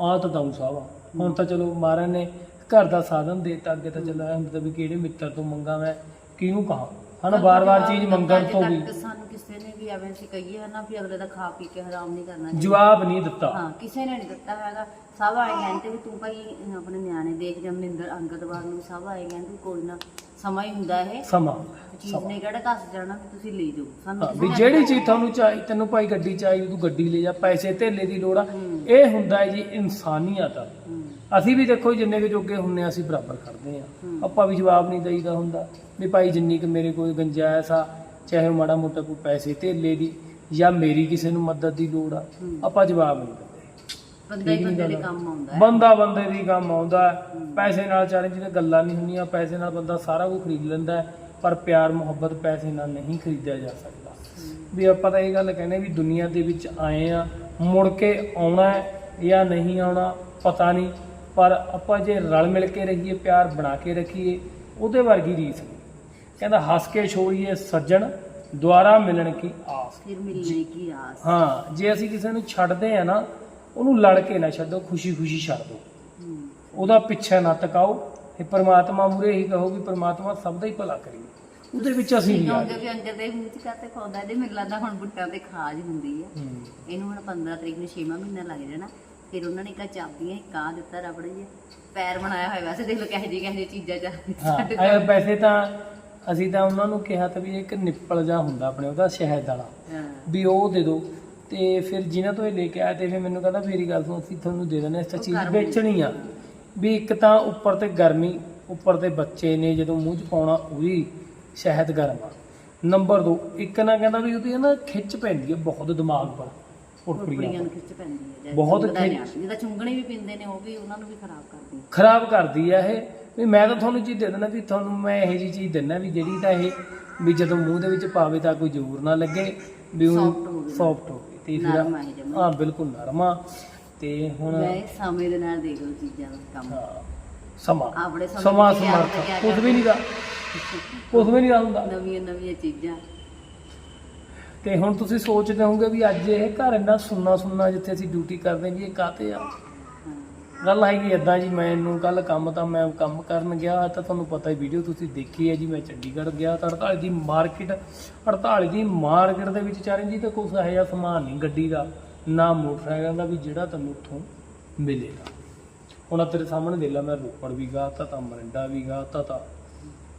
ਆ ਤਾਂ ਦਾਊ ਸਾਹਿਬ ਹੁਣ ਤਾਂ ਚਲੋ ਮਹਾਰਾਜ ਨੇ ਘਰ ਦਾ ਸਾਧਨ ਦੇਤਾ ਅੱਗੇ ਤਾਂ ਚੱਲ ਐਂ ਹੁੰਦਾ ਵੀ ਕਿਹੜੇ ਮਿੱਤਰ ਤੋਂ ਮੰਗਾ ਮੈਂ ਕਿਹਨੂੰ ਕਹਾਂ? ਹਨਾ ਬਾਰ-ਬਾਰ ਚੀਜ਼ ਮੰਗਣ ਤੋਂ ਵੀ। ਸਾਨੂੰ ਕਿਸੇ ਨੇ ਵੀ ਐਵੇਂ ਅਸੀਂ ਕਹੀਏ ਵੀ ਅਗਲੇ ਦਾ ਖਾ ਪੀ ਕੇ ਹਰਾਮ ਨਹੀਂ ਕਰਨਾ ਚਾਹੀਦਾ। ਜਵਾਬ ਨਹੀਂ ਦਿੱਤਾ। ਹਾਂ ਕਿਸੇ ਨੇ ਨਹੀਂ ਦਿੱਤਾ ਹੈਗਾ। ਸਭ ਆਏ ਕਹਿੰਦੇ ਵੀ ਤੂੰ ਭਾਈ ਆਪਣੇ ਨਿਆਣੇ ਦੇਖ ਜਮਨਿੰਦਰ ਅੰਗਦਵਾਰ ਨੂੰ ਸਭ ਆਏ ਕਹਿੰਦੇ ਕੋਈ ਨਾ ਸਮਾਂ ਹੀ ਹੁੰਦਾ ਇਹ। ਸਮਾਂ ਚੀਜ਼ ਸਮਾਂ। ਨੇ ਕਿਹੜਾ ਘਸ ਜਾਣਾ ਵੀ ਤੁਸੀਂ ਲੈ ਜਾਓ। ਹਾਂ, ਕਿਸੇ ਵੀ ਨੇ ਜਿਹੜੀ ਚੀਜ਼ ਤੁਹਾਨੂੰ ਚਾਹੀ ਤੈਨੂੰ ਭਾਈ ਗੱਡੀ ਚਾਹੀਦੀ ਤੂੰ ਗੱਡੀ ਲੈ ਜਾ ਪੈਸੇ ਧੇਲੇ ਦੀ ਲੋੜ ਆ। ਹੂੰ। ਇਹ ਹੁੰਦਾ ਹੈ ਜੀ ਇਨਸਾਨੀਅਤ ਆ। ਹੂੰ, ਅਸੀਂ ਵੀ ਦੇਖੋ ਜਿੰਨੇ ਕੁ ਜੋਗੇ ਹੁੰਨੇ ਆ ਅਸੀਂ ਬਰਾਬਰ ਕਰਦੇ ਆ। ਹੂੰ। ਆਪਾਂ ਵੀ ਜਵਾਬ ਨਹੀਂ ਦੇਈਦਾ ਹੁੰਦਾ। ਵੀ ਭਾਈ ਜਿੰਨੀ ਕਿ ਮੇਰੇ ਕੋਲ ਗੰਜਾਇਸ਼ ਆ ਚਾਹੇ ਮਾੜਾ ਮੋਟਾ ਕੋਈ ਪੈਸੇ ਧੇਲੇ ਦੀ ਜਾਂ ਮੇਰੀ ਕਿਸੇ ਨੂੰ ਮਦਦ ਦੀ ਲੋੜ ਆ ਹੂੰ। ਆਪਾਂ ਜਵਾਬ ਨਹੀਂ ਦਿੰਦੇ ਬੰਦਾ ਹੀ ਬੰਦੇ ਦੇ। ਕੰਮ ਆਉਂਦਾ ਹੈ। ਬੰਦਾ ਬੰਦੇ ਦੀ ਕੰਮ ਆਉਂਦਾ ਹੈ। ਪੈਸੇ ਨਾਲ ਚਾਰੇ ਜਿਹਨੇ ਗੱਲਾਂ ਨਹੀਂ ਹੁੰਦੀਆਂ ਪੈਸੇ ਨਾਲ ਬੰਦਾ ਸਾਰਾ ਕੁਝ ਖਰੀਦ ਲੈਂਦਾ ਹੈ, ਪਰ ਪਿਆਰ ਮੁਹੱਬਤ ਪੈਸੇ ਨਾਲ ਨਹੀਂ ਖਰੀਦਿਆ ਜਾ ਸਕਦਾ। ਵੀ ਆਪਾਂ ਤਾਂ ਇਹ ਗੱਲ ਕਹਿੰਦੇ ਵੀ ਦੁਨੀਆ ਦੇ ਵਿੱਚ ਆਏ ਆ ਮੁੜ ਕੇ ਆਉਣਾ ਹੈ ਜਾਂ ਨਹੀਂ ਆਉਣਾ ਪਤਾ ਨਹੀਂ ਪਰ ਆਪਾਂ ਜੇ ਰਲ ਮਿਲ ਕੇ ਰਹੀਏ ਪਿਆਰ ਬਣਾ ਕੇ ਰੱਖੀਏ ਉਹਦੇ ਵਰਗੀ ਰੀਸ ਨਹੀਂ। ਕਹਿੰਦਾ ਹੱਸ ਕੇ ਛੋੜੀਏ ਸੱਜਣ ਦੁਆਰਾ ਮਿਲਣ ਕੀ ਆਸ। ਫਿਰ ਮਿਲਣੇ ਕੀ ਆਸ। ਹਾਂ ਜੇ ਅਸੀਂ ਕਿਸੇ ਨੂੰ ਛੱਡਦੇ ਆ ਨਾ ਉਹਨੂੰ ਲੜ ਕੇ ਨਾ ਛੱਡੋ ਖੁਸ਼ੀ ਖੁਸ਼ੀ ਛੱਡ ਦਿਓ। ਉਹਦਾ ਪਿੱਛਾ ਨਾ ਟਕਾਓ ਇਹ ਪ੍ਰਮਾਤਮਾ ਮੂਰੇ ਹੀ ਕਹੋ ਵੀ ਪ੍ਰਮਾਤਮਾ ਸਭ ਦਾ ਹੀ ਭਲਾ ਕਰੀਏ ਉਹਦੇ ਵਿੱਚ ਅਸੀਂ ਵੀ ਆ ਗਏ। ਅੰਦਰ ਦੇ ਮੂੰਹ ਚ ਕਾਤੇ ਖੋਦਾ ਇਹਦੇ ਮੈਨੂੰ ਲੱਗਦਾ ਹੁਣ ਬੁੱਟਾਂ ਤੇ ਖਾਜ ਹੁੰਦੀ ਹੈ। ਹੂੰ। ਇਹਨੂੰ ਹੁਣ 15 ਤਰੀਕ ਨੂੰ 6ਵਾਂ ਮਹੀਨਾ ਲੱਗ ਜਾਣਾ ਫਿਰ ਉਹਨਾਂ ਨੇ ਕਾ ਚਾਬੀਆਂ ਇੱਕ ਆ ਦਿੱਤਾ ਰੱਬ ਨੇ। ਜੀ ਪੈਰ ਬਣਾਇਆ ਹੋਇਆ ਵੈਸੇ ਦੇਖ ਲੋ ਕਹੇ ਜੀ ਕਹੇ ਚੀਜ਼ਾਂ ਚ ਹਾਂ ਸਾਡੇ ਵੈਸੇ ਤਾਂ ਅਸੀਂ ਤਾਂ ਉਹਨਾਂ ਨੂੰ ਕਿਹਾ ਤਾਂ ਵੀ ਇੱਕ ਨਿੱਪਲ ਜਾ ਹੁੰਦਾ ਆਪਣੇ ਉਹਦਾ ਸ਼ਹਿਦ ਵਾਲਾ। ਹਾਂ। ਵੀ ਉਹ ਦੇ ਦਿਓ। ਤੇ ਫਿਰ ਜਿਨ੍ਹਾਂ ਤੋਂ ਇਹ ਲੈ ਕੇ ਆਏ ਤੇ ਫਿਰ ਮੈਨੂੰ ਕਹਿੰਦਾ ਮੇਰੀ ਗੱਲ ਸੁਣ ਅਸੀਂ ਤੁਹਾਨੂੰ ਦੇ ਦਿੰਦੇ ਹਾਂ ਇਸ ਉਹ ਚੀਜ਼ ਵੇਚਣੀ ਆ ਵੀ ਇੱਕ ਤਾਂ ਉੱਪਰ ਤੇ ਗਰਮੀ ਉੱਪਰ ਤੇ ਬੱਚੇ ਨੇ ਜਦੋਂ ਮੂੰਹ 'ਚ ਪਾਉਣਾ ਉਹਦੀ ਸ਼ਹਿਦ ਗਰਮ ਆ ਨੰਬਰ 2 ਇੱਕ ਨਾ ਕਹਿੰਦਾ ਵੀ ਉਹਦੀ ਨਾ ਖਿੱਚ ਪੈਂਦੀ ਹੈ ਬਹੁਤ ਦਿਮਾਗ ਪਰ ਨੂੰ ਖਿੱਚ ਪੈਂਦੀ ਹੈ ਜਦ ਬਹੁਤ। ਜਿਹਦਾ ਚੁੰਗਣੀ ਵੀ ਪਿੰਦੇ ਨੇ ਉਹ ਵੀ ਉਹਨਾਂ ਨੂੰ ਵੀ ਖਰਾਬ ਕਰਦੀ ਹੈ। ਖਰਾਬ ਕਰਦੀ ਆ ਇਹ ਵੀ ਮੈਂ ਤਾਂ ਤੁਹਾਨੂੰ ਚੀਜ਼ ਦੇ ਦਿੰਦਾ ਵੀ ਤੁਹਾਨੂੰ ਮੈਂ ਇਹੋ ਜੀ ਚੀਜ਼ ਦਿੰਦਾ ਵੀ ਜਿਹੜੀ ਤਾਂ ਇਹ ਵੀ ਜਦੋਂ ਮੂੰਹ ਦੇ ਵਿੱਚ ਪਾਵੇ ਤਾਂ ਕੋਈ ਜ਼ੋਰ ਨਾ ਲੱਗੇ ਵੀ। ਉਹ ਸੌਫਟ ਹੋਵੇ ਤੇ ਫਿਰ ਨਰਮ ਆ ਇਹ ਜਮਾਂ। ਹਾਂ ਬਿਲਕੁਲ ਨਰਮ ਆ। ਤੇ ਹੁਣ ਮੈਂ ਸਮੇਂ ਦੇ ਨਾਲ ਦੇਖ ਲਓ ਚੀਜ਼ਾਂ ਦਾ ਕੰਮ। ਹਾਂ, ਸਮਾਂ। ਆਪਣੇ ਸਮੇਂ ਸਮਾਂ ਦੀ ਯਾਦ ਸਮਰਥ ਕਿਆ ਕੁਝ ਵੀ ਨਹੀਂ ਦਾ। ਕੁਝ ਵੀ ਨਹੀਂ ਦਾ ਹੁੰਦਾ। ਨਵੀਆਂ ਨਵੀਆਂ ਚੀਜ਼ਾਂ। ਤੇ ਹੁਣ ਤੁਸੀਂ ਸੋਚਦੇ ਹੋਵੋਗੇ ਵੀ ਅੱਜ ਇਹ ਘਰ ਇੰਨਾ ਸੁੰਨਾ ਸੁੰਨਾ ਜਿੱਥੇ ਅਸੀਂ ਡਿਊਟੀ ਕਰਦੇ ਜੀ ਇਹ ਕਾਤੇ ਆ? ਗੱਲ ਹੈਗੀ ਇਦਾਂ ਜੀ ਮੈਨੂੰ ਕੱਲ ਕੰਮ ਤਾਂ ਮੈਂ ਕੰਮ ਕਰਨ ਗਿਆ ਤਾਂ ਤੁਹਾਨੂੰ ਪਤਾ ਹੀ ਵੀਡੀਓ ਤੁਸੀਂ ਦੇਖੀ ਹੈ ਜੀ ਮੈਂ ਚੰਡੀਗੜ੍ਹ ਗਿਆ ਤਾਂ 48 ਦੀ ਮਾਰਕੀਟ 48 ਦੀ ਮਾਰਕੀਟ ਦੇ ਵਿੱਚ ਚਾਰਨ ਜੀ ਤਾਂ ਕੁਛ ਇਹੋ ਜਿਹਾ ਸਮਾਨ ਨਹੀਂ ਗੱਡੀ ਦਾ ਨਾ ਮੋਟਰਸਾਈਕਲ ਦਾ ਵੀ ਜਿਹੜਾ ਤੁਹਾਨੂੰ ਉੱਥੋਂ ਮਿਲੇਗਾ। ਹੁਣ ਤੇਰੇ ਸਾਹਮਣੇ ਦੇ ਲਾ ਮੈਂ ਰੋਪੜ ਵੀ ਗਾ ਤਾਂ ਤਾਂ ਮਰਿੰਡਾ ਵੀ ਗਾ ਤਾਂ ਤਾਂ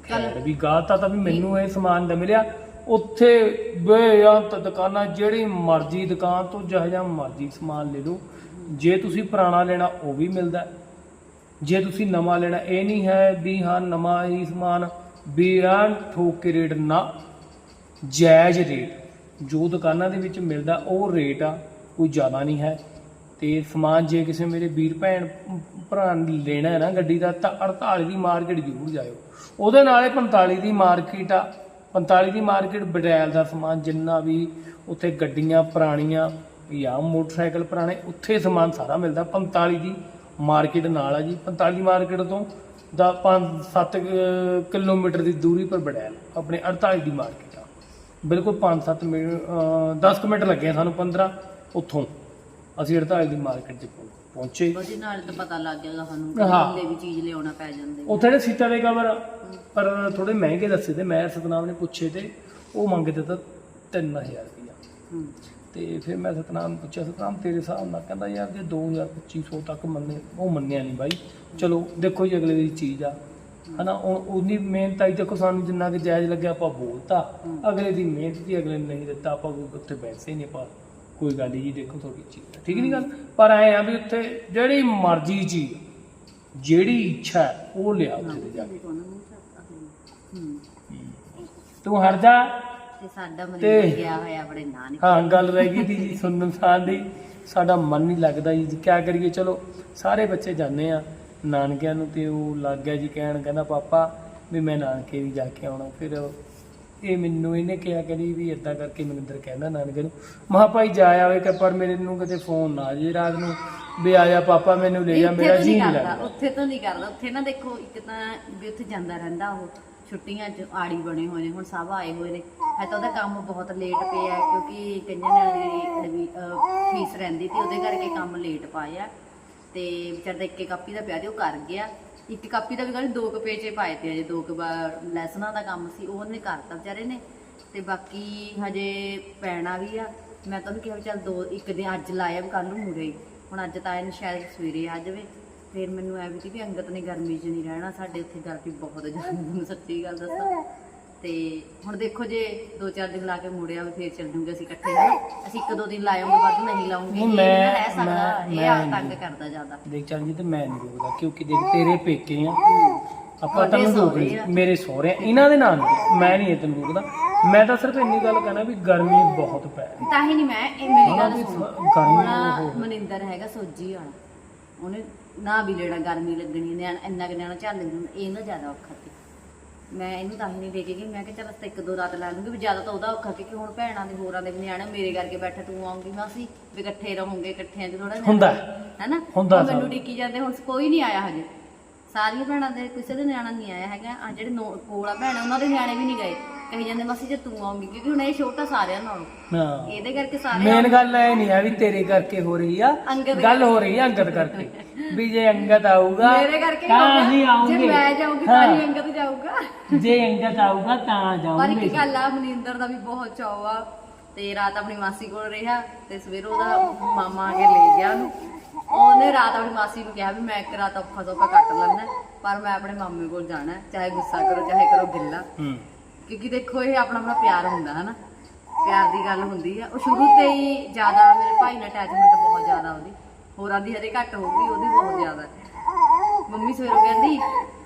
ਖੈੜ ਵੀ ਗਾ ਤਾਂ ਤਾਂ ਵੀ ਮੈਨੂੰ ਇਹ ਸਮਾਨ ਦਾ ਮਿਲਿਆ। ਉੱਥੇ ਬੇਅੰਤ ਦੁਕਾਨਾਂ ਜਿਹੜੀ ਮਰਜ਼ੀ ਦੁਕਾਨ ਤੋਂ ਜਿਹੋ ਜਿਹਾ ਮਰਜ਼ੀ ਸਮਾਨ ਲੈ ਲਓ। ਜੇ ਤੁਸੀਂ ਪੁਰਾਣਾ ਲੈਣਾ, ਉਹ ਵੀ ਮਿਲਦਾ ਜੇ ਤੁਸੀਂ ਨਵਾਂ ਲੈਣਾ, ਇਹ ਨਹੀਂ ਹੈ ਵੀ ਹਾਂ, ਨਵਾਂ ਹੀ ਸਮਾਨ, ਵੀ ਠੋਕ ਕੇ ਰੇਟ ਨਾ। ਜਾਇਜ਼ ਰੇਟ, ਜੋ ਦੁਕਾਨਾਂ ਦੇ ਵਿੱਚ ਮਿਲਦਾ, ਉਹ ਰੇਟ ਆ, ਕੋਈ ਜ਼ਿਆਦਾ ਨਹੀਂ ਹੈ। ਤੇ ਸਮਾਨ ਜੇ ਕਿਸੇ ਮੇਰੇ ਵੀਰ ਭੈਣ, ਭਰਾ ਨੇ ਲੈਣਾ ਹੈ ਨਾ ਗੱਡੀ ਦਾ, ਤਾਂ 48 ਦੀ ਮਾਰਕੀਟ ਜ਼ਰੂਰ ਜਾਇਓ। ਉਹਦੇ ਨਾਲੇ 45 ਦੀ ਮਾਰਕੀਟ ਆ। 45 ਦੀ ਮਾਰਕੀਟ ਬਟੈਲ ਦਾ ਸਮਾਨ ਜਿੰਨਾ ਵੀ ਉੱਥੇ ਗੱਡੀਆਂ ਪੁਰਾਣੀਆਂ ਜਾਂ ਮੋਟਰਸਾਈਕਲ ਪੁਰਾਣੇ ਉੱਥੇ ਸਮਾਨ ਸਾਰਾ ਮਿਲਦਾ। 45 ਦੀ ਮਾਰਕੀਟ ਨਾਲ ਆ ਜੀ। 45 ਦੀ ਮਾਰਕੀਟ ਤੋਂ ਦਾ 5-7 ਕਿਲੋਮੀਟਰ ਦੀ ਦੂਰੀ ਪਰ ਬਡੈਲ ਆਪਣੇ 48 ਦੀ ਮਾਰਕੀਟ ਆ। ਬਿਲਕੁਲ 5-7 ਮਿੰਟ 10 ਮਿੰਟ ਲੱਗੇ ਆ ਸਾਨੂੰ 15 ਉੱਥੋਂ। ਅਸੀਂ 48 ਦੀ ਮਾਰਕੀਟ 'ਚ ਪਹੁੰ- ਪਹੁੰਚੇ। ਉਹਦੇ ਨਾਲ ਤਾਂ ਪਤਾ ਲੱਗ ਜਾਏਗਾ ਸਾਨੂੰ ਹਾਂ। ਕਿ ਵੀ ਚੀਜ਼ ਲਿਆਉਣਾ ਪੈ ਜਾਂਦੇ ਉੱਥੇ ਦੇ ਸੀਟਾਂ ਦੇ ਕਵਰ ਪਰ ਥੋੜੇ ਮਹਿੰਗੇ ਦੱਸੇ ਤੇ ਮੈਂ ਸਤਨਾਮ ਨੇ ਪੁੱਛੇ ਤੇ ਉਹ ਮੰਗਦੇ ਤਾਂ 3000 ਰੁਪਇਆ ਤੇ ਫਿਰ ਮੈਂ ਸਤਨਾਮ ਨੂੰ ਪੁੱਛਿਆ ਸਤਨਾਮ ਤੇਰੇ ਹਿਸਾਬ ਨਾਲ ਕਹਿੰਦਾ ਯਾਰ ਜੇ 2000 2500 ਤੱਕ ਮੰਨੇ ਉਹ ਮੰਨਿਆ ਨਹੀਂ ਬਾਈ। ਚਲੋ ਦੇਖੋ ਜੀ ਅਗਲੇ ਦੀ ਚੀਜ਼ ਆ। ਹਨਾ ਉਹ ਉਨੀ ਮਿਹਨਤ ਆਈ ਦੇਖੋ ਸਾਨੂੰ ਜਿੰਨਾ ਕਿ ਜਾਇਜ਼ ਲੱਗਿਆ ਆਪਾਂ ਬੋਲਤਾ। ਅਗਲੇ ਦੀ ਮਿਹਨਤ ਦੀ ਅਗਲੇ ਨੇ ਨਹੀਂ ਦਿੱਤਾ ਆਪਾਂ ਕੋਈ ਉੱਥੇ ਪੈਸੇ ਨਹੀਂ ਪਾ ਕੋਈ ਗੱਲ ਨਹੀਂ ਜੀ ਦੇਖੋ ਤੁਹਾਡੀ ਚੀਜ਼ ਆ, ਠੀਕ ਨਹੀਂ ਗੱਲ? ਪਰ ਐ ਆ ਵੀ ਉੱਥੇ ਜਿਹੜੀ ਮਰਜ਼ੀ ਚੀਜ਼ ਜਿਹੜੀ ਇੱਛਾ ਹੈ, ਉਹ ਲਿਆ ਉੱਥੇ ਜਾ ਕੇ। ਹੂੰ। ਤੂੰ ਹਟ ਜਾ। ਤੇ ਸਾਡਾ ਮਨ ਤੇ- ਗਿਆ ਹੋਇਆ ਬੜੇ ਨਾਨਕ। ਹਾਂ ਗੱਲ ਰਹਿ ਗਈ ਤੀ ਜੀ ਸੁਣਨ ਦੀ। ਸਾਡਾ ਮਨ ਨਹੀਂ ਲੱਗਦਾ ਜੀ। ਕੀ ਕਰੀਏ? ਚਲੋ ਸਾਰੇ ਬੱਚੇ ਜਾਂਦੇ ਆ ਨਾਨਕਿਆਂ ਨੂੰ ਤੇ ਉਹ ਲੱਗ ਗਿਆ ਜੀ ਕਹਿਣ ਕਹਿੰਦਾ ਪਾਪਾ ਵੀ ਮੈਂ ਨਾਨਕੇ ਵੀ ਜਾ ਕੇ ਆਉਣਾ। ਫਿਰ ਇਹ ਮੈਨੂੰ ਇਹਨੇ ਕਿਹਾ ਕਰੀ ਵੀ ਇਦਾਂ ਕਰਕੇ ਮਨਿੰਦਰ ਕਹਿੰਦਾ ਨਾਨਕੇ ਨੂੰ ਮਹਾ ਭਾਈ ਜਾ ਆਵੇ ਕਿ ਪਰ ਮੇਰੇ ਨੂੰ ਕਿਤੇ ਫੋਨ ਨਾ ਜੇ ਰਾਤ ਨੂੰ। ਵੀ ਆ ਜਾ ਪਾਪਾ ਮੈਨੂੰ ਲੈ ਜਾ ਮੇਰਾ ਜੀ ਨਹੀਂ ਲੱਗਦਾ। ਉੱਥੇ ਤੋਂ ਨਹੀਂ ਕਰਦਾ। ਉੱਥੇ ਨਾ ਦੇਖੋ ਇੱਕ ਤਾਂ ਵੀ ਉੱਥੇ ਜਾਂਦਾ ਰਹਿੰਦਾ ਉਹ। ਛੁੱਟੀਆਂ 'ਚ ਆੜੀ ਬਣੇ ਹੋਏ ਨੇ, ਹੁਣ ਸਭ ਆਏ ਹੋਏ ਨੇ। ਹੈ ਤਾਂ ਉਹਦਾ ਕੰਮ ਬਹੁਤ ਲੇਟ ਪਿਆ ਕਿਉਂਕਿ ਕਈਆਂ ਨੇ ਫੀਸ ਰਹਿੰਦੀ ਸੀ, ਉਹਦੇ ਕਰਕੇ ਕੰਮ ਲੇਟ ਪਾਇਆ। ਤੇ ਵਿਚਾਰ ਦਾ ਇੱਕ ਕਾਪੀ ਦਾ ਪਿਆ ਤੇ ਉਹ ਕਰ ਗਿਆ। ਇੱਕ ਕਾਪੀ ਦਾ ਵੀ ਕਹਿੰਦੇ ਦੋ ਕੁ ਪੇਜੇ ਪਾਏ ਤੇ ਅਜੇ ਦੋ ਕੁ ਲੈਸਨਾਂ ਦਾ ਕੰਮ ਸੀ ਉਹ ਉਹਨੇ ਕਰਤਾ ਵਿਚਾਰੇ ਨੇ। ਤੇ ਬਾਕੀ ਹਜੇ ਪੈਣਾ ਵੀ ਆ। ਮੈਂ ਤਾਂ ਉਹਨੂੰ ਕਿਹਾ ਵੀ ਚੱਲ ਦੋ, ਇੱਕ ਦਿਨ ਅੱਜ ਲਾਇਆ ਵੀ ਕੱਲ ਨੂੰ ਮੁੜੇ ਹੁਣ ਅੱਜ ਤਾਂ ਇਹਨੂੰ ਸ਼ਾਇਦ ਸਵੇਰੇ ਆ ਜਾਵੇ। ਫਿਰ ਮੈਨੂੰ ਐ ਵੀ ਸੀ ਵੀ ਅੰਗਤ ਨੇ ਗਰਮੀ 'ਚ ਨਹੀਂ ਰਹਿਣਾ ਸਾਡੇ ਉੱਥੇ ਗਰਮੀ ਬਹੁਤ ਜ਼ਿਆਦਾ ਸੱਚੀ ਗੱਲ ਦੱਸਾਂ। ਤੇ ਹੁਣ ਦੇਖੋ ਜੇ ਦੋ ਚਾਰ ਦਿਨ ਲਾ ਕੇ ਮੁੜਿਆ ਵੀ ਫੇਰ ਚੱਲ ਜੂਗੇ ਅਸੀਂ ਇਕੱਠੇ ਹਨਾ? ਅਸੀਂ ਇੱਕ ਦੋ ਦਿਨ ਲਾਇਆਂਗੇ ਵੱਧ ਨਹੀਂ ਲਾਉਂਗੇ। ਨਹੀਂ, ਇਹ ਮੈਂ- ਰਹਿ ਸਕਦਾ ਮੈਂ- ਇਹ ਮੈਂ ਤੰਗ ਕਰਦਾ ਜ਼ਿਆਦਾ। ਦੇਖ ਚੱਲ ਜੀ ਤੇ ਮੈਂ ਨਹੀਂ ਰੋਕਦਾ ਕਿਉਂਕਿ ਦੇਖ ਤੇਰੇ ਪੇਕੇ ਆ। ਆਪਾਂ ਤੁਹਾਡੇ ਤੈਨੂੰ ਰੋਕ ਸਹੁਰੇ ਆ। ਮੇਰੇ ਸਹੁਰੇ ਆ, ਇਹਨਾਂ ਦੇ ਨਾਂ ਨਹੀਂ। ਮੈਂ ਨਹੀਂ ਇਹ ਤੈਨੂੰ ਰੋਕਦਾ ਮੈਂ ਤਾਂ ਸਿਰਫ ਇੰਨੀ ਗੱਲ ਕਹਿਣਾ ਵੀ ਗਰਮੀ ਬਹੁਤ ਪੈ ਰਹੀ ਤਾਂ ਹੀ ਨਹੀਂ ਮੈਂ ਇਹ ਮੇਰੀ ਗੱਲ ਸੁਣੋ। ਗਰਮੀ ਹੁਣ ਉਹ- ਮਨਿੰਦਰ ਹੈਗਾ ਸੋਜੀ ਵਾਲਾ। ਉਹਨੇ ਨਾ ਵੀ ਲੈਣਾ ਗਰਮੀ ਲੱਗਣੀ ਨਿਆਣ ਇੰਨਾ ਕਿ ਨਿਆਣਾ ਝੱਲ ਲੈਂਦਾ ਇਹ ਨਾ ਜ਼ਿਆਦਾ ਔਖਾ ਸੀ ਮੈਂ ਇਹਨੂੰ ਤਾਂ ਹੀ ਨਹੀਂ ਲੈ ਕੇ ਗਈ ਮੈਂ ਕਿਹਾ ਚੱਲ ਅਸੀਂ ਇੱਕ ਦੋ ਰਾਤ ਲੈ ਲੂੰਗੀ ਵੀ ਜ਼ਿਆਦਾ ਤਾਂ ਉਹਦਾ ਔਖਾ ਕਿ ਹੁਣ ਭੈਣਾਂ ਦੇ ਹੋਰਾਂ ਦੇ ਵੀ ਨਿਆਣੇ ਮੇਰੇ ਕਰਕੇ ਬੈਠੇ ਤੂੰ ਆਉਂਗੀ ਮਾਸੀ ਵੀ ਇਕੱਠੇ ਰਹੋਗੇ ਇਕੱਠਿਆਂ 'ਚ ਥੋੜਾ ਹੁੰਦਾ। ਹੈਨਾ ਹੁੰਦਾ ਮੈਨੂੰ। ਡਿੱਕੀ ਜਾਂਦੇ ਹੁਣ ਕੋਈ ਨਹੀਂ ਆਇਆ ਹਜੇ ਸਾਰੀਆਂ ਭੈਣਾਂ ਦੇ ਕਿਸੇ ਦੇ ਨਿਆਣਾ ਨਹੀਂ ਆਇਆ ਹੈਗਾ ਆ ਜਿਹੜੇ ਕੋਲ ਆ ਭੈਣਾਂ ਉਹਨਾਂ ਦੇ ਨਿਆਣੇ ਵੀ ਨਹੀਂ ਗਏ ਕਹੀ ਜਾਂਦੇ ਮਾਸੀ ਜੇ ਤੂੰ ਆਉਂਗੀ ਕਿਉਂਕਿ ਹੁਣ ਇਹ ਛੋਟਾ ਸਾਰਿਆਂ ਨਾਲੋਂ। ਹਾਂ। ਇਹਦੇ ਕਰਕੇ ਸਾਰੇ ਮੇਨ ਗੱਲ ਇਹ ਨਹੀਂ ਆ ਵੀ ਤੇਰੇ ਕਰਕੇ ਹੋ ਰਹੀ ਆ ਅੰਗਦ ਗੱਲ ਹੋ ਰਹੀ ਆ ਅੰਗਦ ਕਰਕੇ। ਵੀ ਜੇ ਅੰਗਦ ਆਊਗਾ ਮੇਰੇ ਕਰਕੇ ਹੀ ਤਾਂ ਹੋ ਅਸੀਂ। ਆਉਂਗੇ ਜੇ ਮੈਂ ਜਾਊਂਗੀ ਤਾਂ ਹਾਂ। ਹੀ। ਅੰਗਦ ਜਾਊਗਾ। ਜੇ ਅੰਗਦ ਆਊਗਾ ਤਾਂ ਪਰ ਜਾਊਂਗੇ ਇੱਕ ਗੱਲ ਆ ਮਨਿੰਦਰ ਦਾ ਵੀ ਬਹੁਤ ਚਾਅ ਆ। ਤੇ ਰਾਤ ਆਪਣੀ ਮਾਸੀ ਕੋਲ ਰਿਹਾ ਤੇ ਸਵੇਰ ਉਹਦਾ ਮਾਮਾ ਆ ਕੇ ਲੈ ਗਿਆ ਉਹਨੂੰ। ਉਹਨੇ ਰਾਤ ਆਪਣੀ ਮਾਸੀ ਨੂੰ ਕਿਹਾ ਵੀ ਮੈਂ ਇੱਕ ਰਾਤ ਔਖਾ ਸੌਖਾ ਕੱਟ ਲੈਣਾ ਪਰ ਮੈਂ ਆਪਣੇ ਮਾਮੇ ਕੋਲ ਜਾਣਾ ਹੈ, ਚਾਹੇ ਗੁੱਸਾ ਕਰੋ ਚਾਹੇ ਕਰੋ ਗਿੱਲਾ। ਹੂੰ। ਕਿਉਂਕਿ ਦੇਖੋ ਇਹ ਆਪਣਾ ਆਪਣਾ ਪਿਆਰ ਹੁੰਦਾ ਹੈ ਪਿਆਰ ਦੀ ਗੱਲ ਹੁੰਦੀ ਆ। ਉਹ ਸ਼ੁਰੂ ਤੇ ਹੀ ਜ਼ਿਆਦਾ ਮੇਰੇ ਭਾਈ ਨਾਲ ਅਟੈਚਮੈਂਟ ਬਹੁਤ ਜ਼ਿਆਦਾ ਉਹਦੀ। ਹੋਰਾਂ ਦੀ ਹਰੇ ਘੱਟ ਹੋ ਉਹਦੀ ਬਹੁਤ ਜ਼ਿਆਦਾ। ਮੰਮੀ ਸਵੇਰੋਂ ਕਹਿੰਦੀ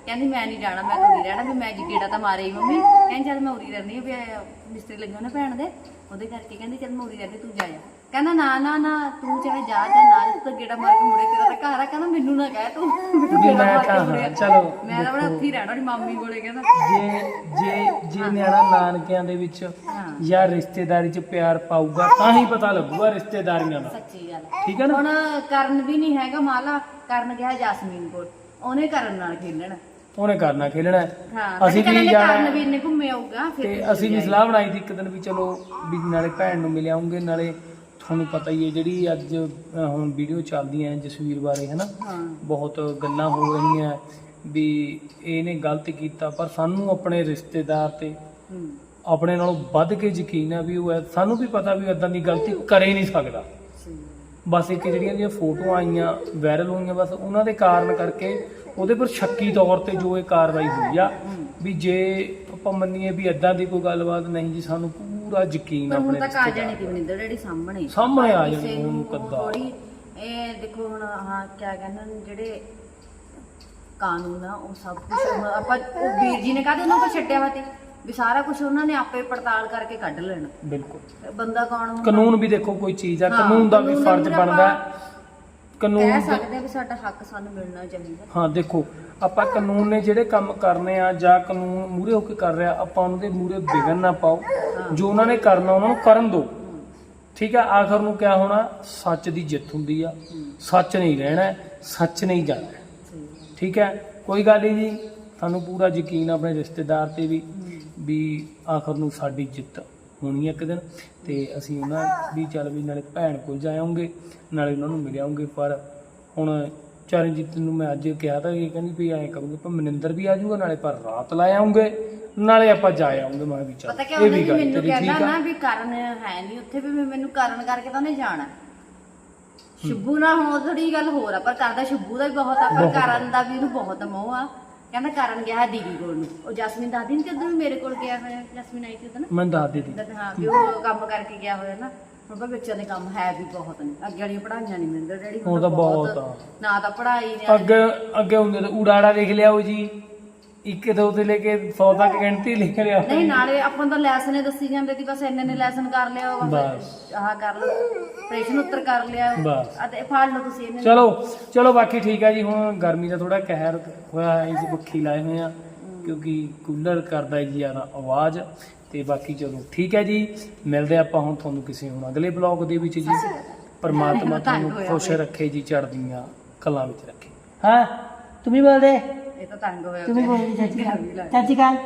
ਕਹਿੰਦੀ, ਮੈਂ ਨਹੀਂ ਜਾਣਾ, ਮੈਂ ਤਾਂ ਉਰੀ ਰਹਿਣਾ, ਵੀ ਮੈਂ ਜੀ ਗੇੜਾ ਤਾਂ ਮਾਰੇ ਹੀ ਮੰਮੀ। ਕਹਿੰਦੀ ਜਦ ਮੈਂ ਉਰੀ ਰਹਿੰਦੀ ਆ ਵੀ ਮਿਸਤਰੀ ਲੱਗੇ ਹੋਣੇ ਭੈਣ ਦੇ। ਉਹਦੇ ਕਰਕੇ ਕਹਿੰਦੀ ਜਦ ਮੈਂ ਉਰੀ ਰਹਿੰਦੀ ਤੂੰ ਜਾਇਆ ਕਹਿੰਦਾ ਨਾ ਨਾ ਨਾ ਤੂੰ ਚਾਹੇ ਜਾ ਜਾ ਨਾਲ ਤੂੰ ਤਾਂ ਗੇੜਾ ਮਾਰ ਕੇ ਮੁੜੇ ਤੇਰਾ ਤਾਂ ਘਰ ਆ। ਕਹਿੰਦਾ ਮੈਨੂੰ ਨਾ ਕਹਿ ਤੂੰ। ਵੀ ਗੇੜਾ ਮੈਂ ਮਾਰ ਕੇ ਤਾਂ ਮੁੜਿਆ। ਚਲੋ ਮੈਂ ਤਾਂ ਆਪਣੇ ਦੇਖੋ। ਉੱਥੇ ਹੀ ਰਹਿਣਾ ਉਹਦੀ ਮਾਮੀ ਕੋਲੇ ਕਹਿੰਦਾ। ਜੇ ਜੇ ਜੇ ਨਿਆਣਾ ਨਾਨਕਿਆਂ ਦੇ ਵਿੱਚ ਜਾਂ ਰਿਸ਼ਤੇਦਾਰੀ 'ਚ ਪਿਆਰ ਪਾਊਗਾ ਤਾਂ ਹੀ ਪਤਾ ਲੱਗੂਗਾ ਰਿਸ਼ਤੇਦਾਰੀਆਂ ਦਾ। ਸੱਚੀ ਗੱਲ ਠੀਕ ਹੈ ਨਾ? ਹੁਣ ਕਰਨ ਵੀ ਨਹੀਂ ਹੈਗਾ ਮਾਲਾ ਕਰਨ ਗਿਆ ਜਸਮੀਨ ਕੋਲ। ਉਹਨੇ ਕਰਨ ਨਾਲ ਖੇਲਣਾ। ਉਹਨੇ ਕਰਨਾ ਖੇਲਣਾ। ਹੈ। ਹਾਂ ਅਸੀਂ ਵੀ ਜਾਣਾ? ਕਰਨ ਹੈ। ਵੀ ਘੁੰਮੇ ਆਊਗਾ ਫਿਰ ਤੇ ਅਸੀਂ ਵੀ ਸਲਾਹ ਬਣਾਈ ਸੀ ਇੱਕ ਦਿਨ ਵੀ ਚਲੋ ਵੀ ਨਾਲੇ ਭੈਣ ਨੂੰ ਮਿਲ ਆਉਂਗੇ ਨਾਲੇ ਤੁਹਾਨੂੰ ਪਤਾ ਹੀ ਹੈ ਜਿਹੜੀ ਅੱਜ ਹੁਣ ਵੀਡੀਓ ਚੱਲਦੀ ਹੈ ਜਸਵੀਰ ਬਾਰੇ ਹਾਂ ਬਹੁਤ ਗੱਲਾਂ ਹੋ ਰਹੀਆਂ ਵੀ ਇਹਨੇ ਗਲਤ ਕੀਤਾ ਪਰ ਸਾਨੂੰ ਆਪਣੇ ਰਿਸ਼ਤੇਦਾਰ ਤੇ ਹੂੰ ਆਪਣੇ ਨਾਲੋਂ ਵੱਧ ਕੇ ਯਕੀਨ ਹੈ ਵੀ ਉਹ ਸਾਨੂੰ ਵੀ ਪਤਾ ਵੀ ਇਦਾਂ ਦੀ ਗਲਤੀ ਕਰ ਹੀ ਨਹੀਂ ਸਕਦਾ ਸਹੀ। ਬਸ ਇੱਕ ਜਿਹੜੀਆਂ ਦੀਆਂ ਫੋਟੋਆਂ ਆਈਆਂ ਵਾਇਰਲ ਹੋਈਆਂ ਬਸ ਉਹਨਾਂ ਦੇ ਕਾਰਨ ਕਰਕੇ ਉਹਦੇ ਪਰ ਸ਼ੱਕੀ ਤੌਰ ਤੇ ਜੋ ਇਹ ਕਾਰਵਾਈ ਹੋਈ ਆ। ਵੀ ਜੇ ਆਪਾਂ ਮੰਨੀਏ ਵੀ ਇਦਾਂ ਦੀ ਕੋਈ ਗੱਲਬਾਤ ਨਹੀਂ ਜੀ ਸਾਨੂੰ ਪੂਰਾ ਯਕੀਨ ਪਰ ਹੁਣ ਆਪਣੇ ਤੱਕ ਆ ਜਾਣੀ ਕਿ ਮਨਿੰਦਰ ਜਿਹੜੀ ਸਾਹਮਣੇ। ਸਾਹਮਣੇ ਆ ਜਾਣੀ, ਹੁਣ ਕਿੱਦਾਂ? ਥੋੜ੍ਹੀ ਇਹ ਦੇਖੋ ਹੁਣ ਹਾਂ ਕਿਆ ਕਹਿੰਦੇ ਨੇ ਜਿਹੜੇ ਕਾਨੂੰਨ ਆ ਉਹ ਸਭ ਕੁਝ ਆਪਾਂ ਉਹ ਵੀਰ ਜੀ ਨੇ ਕਾਹਦੇ ਉਹਨਾਂ ਕੋਲ ਛੱਡਿਆ ਵਾ ਤੇ? ਵੀ ਸਾਰਾ ਕੁਝ ਉਹਨਾਂ ਨੇ ਆਪੇ ਪੜਤਾਲ ਕਰਕੇ ਕੱਢ ਲੈਣਾ। ਬਿਲਕੁਲ। ਬੰਦਾ ਕੌਣ ਹੁੰਦਾ? ਕਾਨੂੰਨ ਵੀ ਦੇਖੋ ਕੋਈ ਚੀਜ਼ ਆ ਹਾਂ, ਕਾਨੂੰਨ ਦਾ ਵੀ ਕਾਨੂੰਨ ਫਰਜ਼ ਬਣਦਾ ਆਪਾਂ- ਕਾਨੂੰਨ ਕਹਿ ਦੇ- ਸਕਦੇ ਆ ਵੀ ਸਾਡਾ ਹੱਕ ਸਾਨੂੰ ਮਿਲਣਾ ਚਾਹੀਦਾ। ਹਾਂ ਦੇਖੋ ਆਪਾਂ ਕਾਨੂੰਨ ਨੇ ਜਿਹੜੇ ਕੰਮ ਕਰਨੇ ਆ ਜਾਂ ਕਾਨੂੰਨ ਮੂਰੇ ਹੋ ਕੇ ਕਰ ਰਿਹਾ ਆਪਾਂ ਉਹਨਾਂ ਦੇ ਮੂਰੇ ਵਿਗਨ ਨਾ ਪਾਓ। ਜੋ ਉਹਨਾਂ ਨੇ ਕਰਨਾ ਉਹਨਾਂ ਨੂੰ ਕਰਨ ਦਿਓ। ਠੀਕ ਹੈ ਆਖਰ ਨੂੰ ਕਿਆ ਹੋਣਾ? ਸੱਚ ਦੀ ਜਿੱਤ ਹੁੰਦੀ ਆ। ਸੱਚ ਨਹੀਂ ਰਹਿਣਾ ਹੈ, ਸੱਚ ਨਹੀਂ ਜਾਣਾ। ਹੈ। ਠੀਕ ਹੈ? ਕੋਈ ਗੱਲ ਨਹੀਂ ਜੀ। ਸਾਨੂੰ ਪੂਰਾ ਯਕੀਨ ਆ ਆਪਣੇ ਰਿਸ਼ਤੇਦਾਰ ਤੇ ਵੀ ਵੀ ਆਖਰ ਨੂੰ ਸਾਡੀ ਜਿੱਤ ਹੋਣੀ ਇੱਕ ਦਿਨ ਤੇ ਅਸੀਂ ਉਹਨਾਂ ਵੀ ਚੱਲ ਵੀ ਨਾਲੇ ਭੈਣ ਕੋਲ ਜਾਵਾਂਗੇ ਨਾਲੇ ਉਹਨਾਂ ਨੂੰ ਮਿਲਿਆਉਂਗੇ ਪਰ ਹੁਣ ਚਰਨਜੀਤ ਨੂੰ ਮੈਂ ਅੱਜ ਕਿਹਾ ਤਾਂ ਇਹ ਕਹਿੰਦੀ ਵੀ ਐਂ ਕਰੂੰਗੇ ਪਰ ਮਨਿੰਦਰ ਵੀ ਆ ਜਾਊਗਾ ਨਾਲੇ ਪਰ ਰਾਤ ਲਾ ਆਉਂਗੇ ਨਾਲੇ ਆਪਾਂ ਜਾ ਆਉਂਗੇ। ਮੈਂ ਵੀ ਪਤਾ ਕੀ ਚੱਲ ਇਹ ਉਹਨੇ ਵੀ ਗੱਲ ਮੈਨੂੰ ਤੇਰੀ ਕਹਿੰਦਾ ਠੀਕ ਨਾ ਆ ਵੀ ਕਰਨ ਹੈ ਨਹੀਂ ਉੱਥੇ ਵੀ ਮੈਂ- ਮੈਨੂੰ ਕਰਨ ਕਰਕੇ ਤਾਂ ਉਹਨੇ ਜਾਣਾ। ਸ਼ੁਭੂ ਨਾਲ ਹੁਣ ਥੋੜੀ ਗੱਲ ਹੋਰ ਆ ਪਰ ਕਰਦਾ ਸ਼ੁਭੂ ਦਾ ਵੀ ਬਹੁਤ ਆ ਪਰ ਬਹੁਤ। ਕਰਨ ਦਾ ਵੀ ਉਹਨੂੰ ਬਹੁਤ ਮੋਹ ਆ। ਕਹਿੰਦਾ ਕਰਨ ਗਿਆ ਹੈ ਦੀਦੀ ਕੋਲ ਨੂੰ। ਉਹ ਜਸਮੀਨ ਦਾਦੀ ਨੇ ਜਦੋਂ ਮੇਰੇ ਕੋਲ ਗਿਆ ਹੋਇਆ ਜਸਮੀਨ ਆਈ ਸੀ ਉਦੋਂ ਮੈਂ ਦੱਸ ਦਿੱਤੀ। ਹਾਂ ਵੀ ਉਹ ਕੰਮ ਕਰਕੇ ਗਿਆ ਹੋਇਆ ਨਾ। ਹੁਣ ਬੱਚਿਆਂ ਦੇ ਕੰਮ ਹੈ ਵੀ ਬਹੁਤ ਨੇ। ਅੱਗੇ ਵਾਲੀਆਂ ਪੜਾਈਆਂ ਨਹੀਂ ਮਿਲਦੇ ਡੈਡੀ ਹੁਣ ਤਾਂ ਬਹੁਤ ਆ। ਨਾ ਤਾਂ ਪੜਾਈ ਨੇ ਅੱਗੇ ਅੱਗੇ ਹੁੰਦੇ ਤਾਂ ਉਡਾੜਾ ਲਿਖ ਲਿਆ ਉਹ ਜੀ। ਇੱਕ ਦੋ ਤੋਂ ਲੈ ਕੇ 100 ਤੱਕ ਗਿਣਤੀ ਲਿਖ ਲਿਆ। ਨਹੀਂ ਨਾਲੇ ਆਪਾਂ ਤਾਂ ਲੈਸਨ ਹੀ ਦੱਸੀ ਜਾਂਦੇ ਸੀ ਬਸ ਇੰਨੇ ਨੇ ਲੈਸਨ ਕਰ ਲਿਆ ਬਸ। ਬਸ। ਆਹ ਕਰ ਲਓ ਪ੍ਰੇਸ਼ਨ ਉੱਤਰ ਕਰ ਲਿਆ। ਬਸ। ਅਤੇ ਫਾੜ ਲਓ ਤੁਸੀਂ ਇਹਨੇ। ਚਲੋ ਚਲੋ ਬਾਕੀ ਠੀਕ ਹੈ ਜੀ ਹੁਣ ਗਰਮੀ ਦਾ ਥੋੜਾ ਕਹਿਰ ਹੋਇਆ ਹੈ ਇਸ ਪੱਖੀ ਲਾਏ ਹੋਏ ਆ ਕਿਉਂਕਿ ਕੂਲਰ ਕਰਦਾ ਜੀ ਜ਼ਿਆਦਾ ਆਵਾਜ਼। ਤੇ ਬਾਕੀ ਚਲੋ ਠੀਕ ਹੈ ਜੀ ਮਿਲਦੇ ਆਪਾਂ ਹੁਣ ਤੁਹਾਨੂੰ ਕਿਸੇ ਹੁਣ ਅਗਲੇ ਬਲੌਗ ਦੇ ਵਿੱਚ ਜੀ। ਪਰਮਾਤਮਾ ਤੁਹਾਨੂੰ ਖੁਸ਼। ਰੱਖੇ ਜੀ ਚੜ੍ਹਦੀਆਂ ਕਲਾਂ ਵਿੱਚ ਰੱਖੇ। ਹਾਂ? ਤੁਮੀ ਬੋਲਦੇ। ਇਹ ਤਾਂ ਤੰਗ ਹੋਇਆ ਤੁਸੀਂ ਪਿਆ। ਬੋਲੋ ਚਾਚੀ ਗਰਮੀ ਲੱਗ ਚਾਚੀ ਕਾਲ